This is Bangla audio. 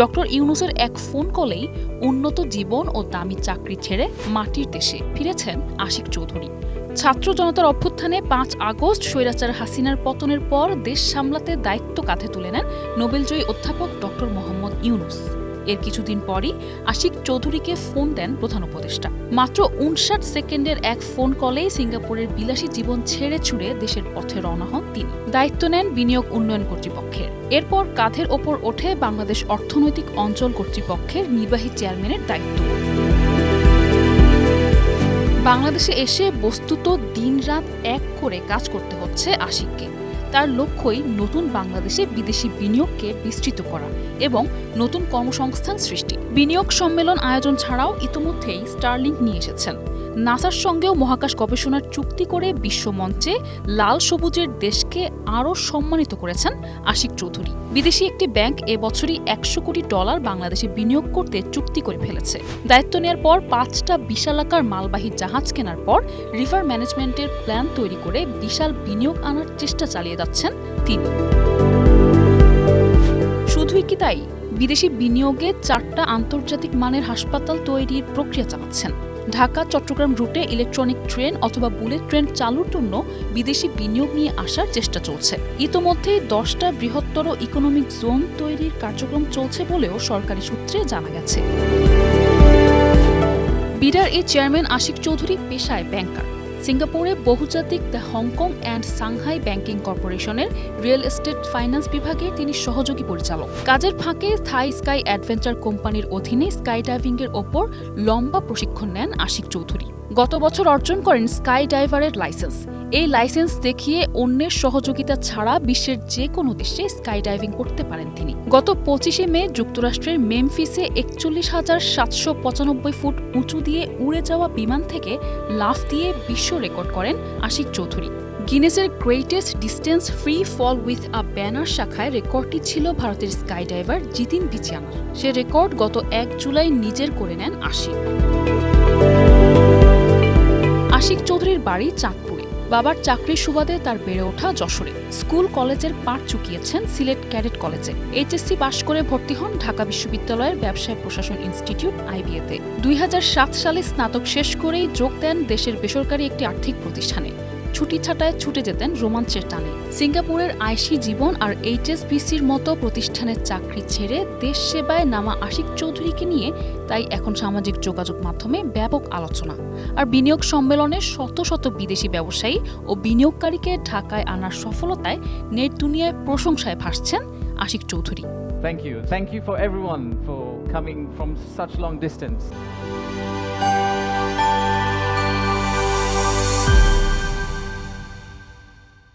ডক্টর ইউনুসের এক ফোন কলেই উন্নত জীবন ও দামি চাকরি ছেড়ে মাটির দেশে ফিরেছেন আশিক চৌধুরী। ছাত্র জনতার অভ্যুত্থানে পাঁচ আগস্ট স্বৈরাচার হাসিনার পতনের পর দেশ সামলাতে দায়িত্ব কাঁধে তুলে নেন নোবেলজয়ী অধ্যাপক ডক্টর মোহাম্মদ ইউনুস। এর কিছুদিন পরই আশিক চৌধুরীকে ফোন দেন প্রধান উপদেষ্টা। মাত্র উনষাট সেকেন্ডের এক ফোন কলেই সিঙ্গাপুরের বিলাসী জীবন ছেড়ে ছুড়ে দেশের পথে রওনা হন তিনি। দায়িত্ব নেন বিনিয়োগ উন্নয়ন কর্তৃপক্ষের। এরপর কাঁধের ওপর ওঠে বাংলাদেশ অর্থনৈতিক অঞ্চল কর্তৃপক্ষের নির্বাহী চেয়ারম্যানের দায়িত্ব। বাংলাদেশে এসে বস্তুত দিনরাত এক করে কাজ করতে হচ্ছে আশিককে। তার লক্ষ্যই নতুন বাংলাদেশে বিদেশি বিনিয়োগকে বিস্তৃত করা এবং নতুন কর্মসংস্থান সৃষ্টি। বিনিয়োগ সম্মেলন আয়োজন ছাড়াও ইতিমধ্যেই স্টারলিংক নিয়ে এসেছেন। নাসার সঙ্গেও মহাকাশ গবেষণার চুক্তি করে বিশ্বমঞ্চে লাল সবুজের দেশকে আরও সম্মানিত করেছেন আশিক চৌধুরী। বিদেশি একটি ব্যাংক এবছরই একশো কোটি ডলার বাংলাদেশে বিনিয়োগ করতে চুক্তি করে ফেলেছে। দায়িত্ব নেওয়ার পর পাঁচটা বিশালাকার মালবাহী জাহাজ কেনার পর রিভার ম্যানেজমেন্টের প্ল্যান তৈরি করে বিশাল বিনিয়োগ আনার চেষ্টা চালিয়ে যাচ্ছেন তিনি। শুধুই কি তাই? বিদেশি বিনিয়োগে চারটা আন্তর্জাতিক মানের হাসপাতাল তৈরির প্রক্রিয়া চালাচ্ছেন। ঢাকা, চট্টগ্রাম রুটে ইলেকট্রনিক ট্রেন অথবা বুলেট ট্রেন চালুর জন্য বিদেশি বিনিয়োগ নিয়ে আসার চেষ্টা চলছে। ইতোমধ্যে দশটা বৃহত্তর ইকোনমিক জোন তৈরির কার্যক্রম চলছে বলেও সরকারি সূত্রে জানা গেছে। বিডার এই চেয়ারম্যান আশিক চৌধুরী পেশায় ব্যাংকার সিঙ্গাপুরে বহুজাতিক the Hong Kong and Shanghai banking কর্পোরেশনের রিয়েল এস্টেট ফাইন্যান্স বিভাগে তিনি সহযোগী পরিচালক। কাজের ফাঁকে থাই স্কাই অ্যাডভেঞ্চার কোম্পানির অধীনে স্কাই ডাইভিংয়ের ওপর লম্বা প্রশিক্ষণ নেন আশিক চৌধুরী। গত বছর অর্জন করেন স্কাই ডাইভারের লাইসেন্স। এই লাইসেন্স দেখিয়ে অন্যের সহযোগিতা ছাড়া বিশ্বের যে কোনো দেশে স্কাই ডাইভিং করতে পারেন তিনি। গত পঁচিশে মে যুক্তরাষ্ট্রের মেমফিসে একচল্লিশ হাজার সাতশো পঁচানব্বই ফুট উঁচু দিয়ে উড়ে যাওয়া বিমান থেকে লাফ দিয়ে বিশ্ব রেকর্ড করেন Ashiq Chowdhury. গিনেসের greatest distance free fall with a banner শাখায় রেকর্ডটি ছিল ভারতের স্কাই ডাইভার জিতিন বিচিয়ানার সে রেকর্ড গত এক জুলাই নিজের করে নেন আশিক। আশিক চৌধুরীর বাড়ি চাঁদপুরে। বাবার চাকরির সুবাদে তার বেড়ে ওঠা যশোরে। স্কুল, কলেজের পাঠ চুকিয়েছেন সিলেট ক্যাডেট কলেজে। এইচএসসি পাশ করে ভর্তি হন ঢাকা বিশ্ববিদ্যালয়ের ব্যবসায় প্রশাসন ইনস্টিটিউট, আইবিএতে। দুই হাজার সাত সালে স্নাতক শেষ করেই যোগ দেন দেশের বেসরকারি একটি আর্থিক প্রতিষ্ঠানে। ছুটি ছাটায় ছুটে যেতেন রোমাঞ্চের টানে সিঙ্গাপুরের আইসি জীবন আর এইচএসবিসির মতো প্রতিষ্ঠানের চাকরি ছেড়ে দেশ সেবায় নামা আশিক চৌধুরীকে নিয়ে তাই এখন সামাজিক যোগাযোগ মাধ্যমে ব্যাপক আলোচনা আর বিনিয়োগ সম্মেলনে শত শত বিদেশি ব্যবসায়ী ও বিনিয়োগকারীকে ঢাকায় আনার সফলতায় নেট দুনিয়ায় প্রশংসায় ভাসছেন Ashiq Chowdhury Thank you. Thank you for everyone for coming from such long distance.